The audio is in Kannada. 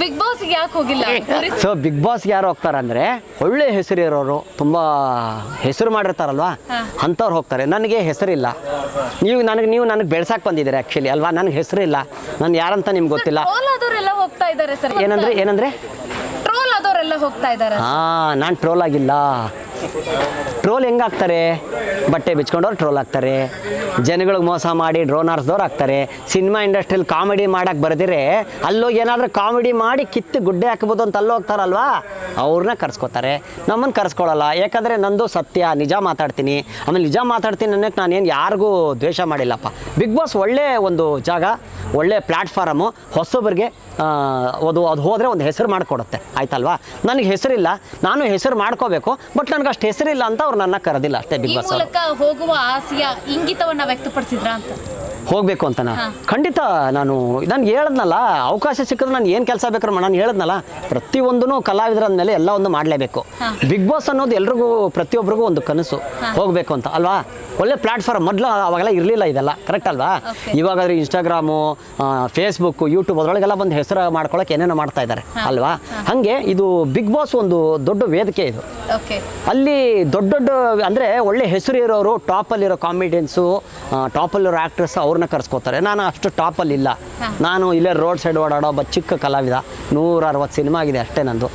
ಬಿಗ್ ಬಾಸ್ ಯಾಕೆ ಹೋಗಿಲ್ಲ? ಸೊ ಬಿಗ್ ಬಾಸ್ ಯಾರು ಹೋಗ್ತಾರಂದ್ರೆ ಒಳ್ಳೆ ಹೆಸರು ಇರೋರು ತುಂಬ ಹೆಸರು ಮಾಡಿರ್ತಾರಲ್ವಾ? ಅಂಥವ್ರು ಹೋಗ್ತಾರೆ. ನನಗೆ ಹೆಸರಿಲ್ಲ. ನೀವು ನನಗೆ ನೀವು ನನಗೆ ಬೆಳ್ಸಕ್ ಬಂದಿದ್ದೀರಿ ಆ್ಯಕ್ಚುಲಿ ಅಲ್ವಾ? ನನಗೆ ಹೆಸರಿಲ್ಲ. ನಾನು ಯಾರಂತ ನಿಮ್ಗೆ ಗೊತ್ತಿಲ್ಲ. ಹೋಗ್ತಾ ಇದ್ದಾರೆ ಸರ್ ಏನಂದ್ರೆ ಏನಂದ್ರೆ? ಟ್ರೋಲ್ ಆದವರೆಲ್ಲ ಹೋಗ್ತಾ ಇದ್ದಾರೆ ಹಾಂ ನಾನು ಟ್ರೋಲ್ ಆಗಿಲ್ಲ. ಟ್ರೋಲ್ ಹೆಂಗಾಗ್ತಾರೆ ಬಟ್ಟೆ ಬಿಚ್ಕೊಂಡವ್ರು ಟ್ರೋಲ್ ಆಗ್ತಾರೆ ಜನಗಳಿಗೆ ಮೋಸ ಮಾಡಿ ಡ್ರೋನ್ ಹಾರಿಸ್ದವ್ರು ಆಗ್ತಾರೆ ಸಿನಿಮಾ ಇಂಡಸ್ಟ್ರಿಯಲ್ಲಿ ಕಾಮಿಡಿ ಮಾಡೋಕ್ಕೆ ಬರ್ದಿರೆ ಅಲ್ಲೋಗಿ ಏನಾದರೂ ಕಾಮಿಡಿ ಮಾಡಿ ಕಿತ್ತು ಗುಡ್ಡೆ ಹಾಕ್ಬೋದು ಅಂತ ಅಲ್ಲಿ ಹೋಗ್ತಾರಲ್ವಾ? ಅವ್ರನ್ನ ಕರ್ಸ್ಕೊತಾರೆ. ನಮ್ಮನ್ನು ಕರ್ಸ್ಕೊಳ್ಳಲ್ಲ ಯಾಕಂದರೆ ನಂದು ಸತ್ಯ, ನಿಜ ಮಾತಾಡ್ತೀನಿ. ಆಮೇಲೆ ನಿಜ ಮಾತಾಡ್ತೀನಿ ಅನ್ನೋಕ್ಕೆ ನಾನೇನು ಯಾರಿಗೂ ದ್ವೇಷ ಮಾಡಿಲ್ಲಪ್ಪ. ಬಿಗ್ ಬಾಸ್ ಒಳ್ಳೆ ಒಂದು ಜಾಗ, ಒಳ್ಳೆ ಪ್ಲ್ಯಾಟ್ಫಾರಮು ಹೊಸಬರಿಗೆ ಅದು ಅದು ಹೋದರೆ ಒಂದು ಹೆಸರು ಮಾಡಿಕೊಡುತ್ತೆ. ಆಯ್ತಲ್ವಾ? ನನಗೆ ಹೆಸರಿಲ್ಲ. ನಾನು ಹೆಸರು ಮಾಡ್ಕೋಬೇಕು, ಬಟ್ ನನಗೆ ಅಷ್ಟು ಹೆಸರಿಲ್ಲ ಅಂತ ಅವ್ರು ನನ್ನ ಕರೆದಿಲ್ಲ ಅಷ್ಟೇ ಬಿಗ್ ಬಾಸ್ ಮೂಲಕ ಹೋಗುವ ಆಸೆಯ ಇಂಗಿತವನ್ನ ವ್ಯಕ್ತಪಡಿಸಿದ್ರ ಅಂತ? ಹೋಗಬೇಕು ಅಂತನಾ ಖಂಡಿತ ನಾನು ನಾನು ಹೇಳದ್ನಲ್ಲ ಅವಕಾಶ ಸಿಕ್ಕಿದ್ರೆ ನಾನು ಏನು ಕೆಲಸ ಬೇಕಾದ್ರೆ ನಾನು ಹೇಳದ್ನಲ್ಲ ಪ್ರತಿಯೊಂದೂ ಕಲಾವಿದರ ಮೇಲೆ ಎಲ್ಲ ಒಂದು ಮಾಡಲೇಬೇಕು. ಬಿಗ್ ಬಾಸ್ ಅನ್ನೋದು ಎಲ್ರಿಗೂ ಪ್ರತಿಯೊಬ್ಬರಿಗೂ ಒಂದು ಕನಸು ಹೋಗಬೇಕು ಅಂತ ಅಲ್ವಾ? ಒಳ್ಳೆ ಪ್ಲಾಟ್ಫಾರ್ಮ್ ಮೊದಲು ಅವಾಗೆಲ್ಲ ಇರಲಿಲ್ಲ ಇದೆಲ್ಲ ಕರೆಕ್ಟ್ ಅಲ್ವಾ. ಇವಾಗಾದ್ರೆ ಇನ್ಸ್ಟಾಗ್ರಾಮು ಫೇಸ್ಬುಕ್ ಯೂಟ್ಯೂಬ್ ಅದರೊಳಗೆಲ್ಲ ಬಂದು ಹೆಸರು ಮಾಡ್ಕೊಳ್ಳೋಕೆ ಏನೇನೋ ಮಾಡ್ತಾ ಇದ್ದಾರೆ ಅಲ್ವಾ? ಹಾಗೆ ಇದು ಬಿಗ್ ಬಾಸ್ ಒಂದು ದೊಡ್ಡ ವೇದಿಕೆ ಇದು. ಓಕೆ ಅಲ್ಲಿ ದೊಡ್ಡ ದೊಡ್ಡ ಅಂದರೆ ಒಳ್ಳೆ ಹೆಸರು ಇರೋರು ಟಾಪಲ್ಲಿರೋ ಕಾಮಿಡಿಯನ್ಸು ಟಾಪಲ್ಲಿರೋ ಆ್ಯಕ್ಟ್ರೆಸ್ ಅವ್ರನ್ನ ಕರ್ಸ್ಕೊತಾರೆ. ನಾನು ಅಷ್ಟು ಟಾಪಲ್ಲಿ ಇಲ್ಲ ನಾನು ಇಲ್ಲೇ ರೋಡ್ ಸೈಡ್ ಓಡಾಡೋ ಒಬ್ಬ ಚಿಕ್ಕ ಕಲಾವಿದ. ನೂರ ಅರವತ್ತು ಸಿನಿಮಾ ಆಗಿದೆ ಅಷ್ಟೇ ನಂದು.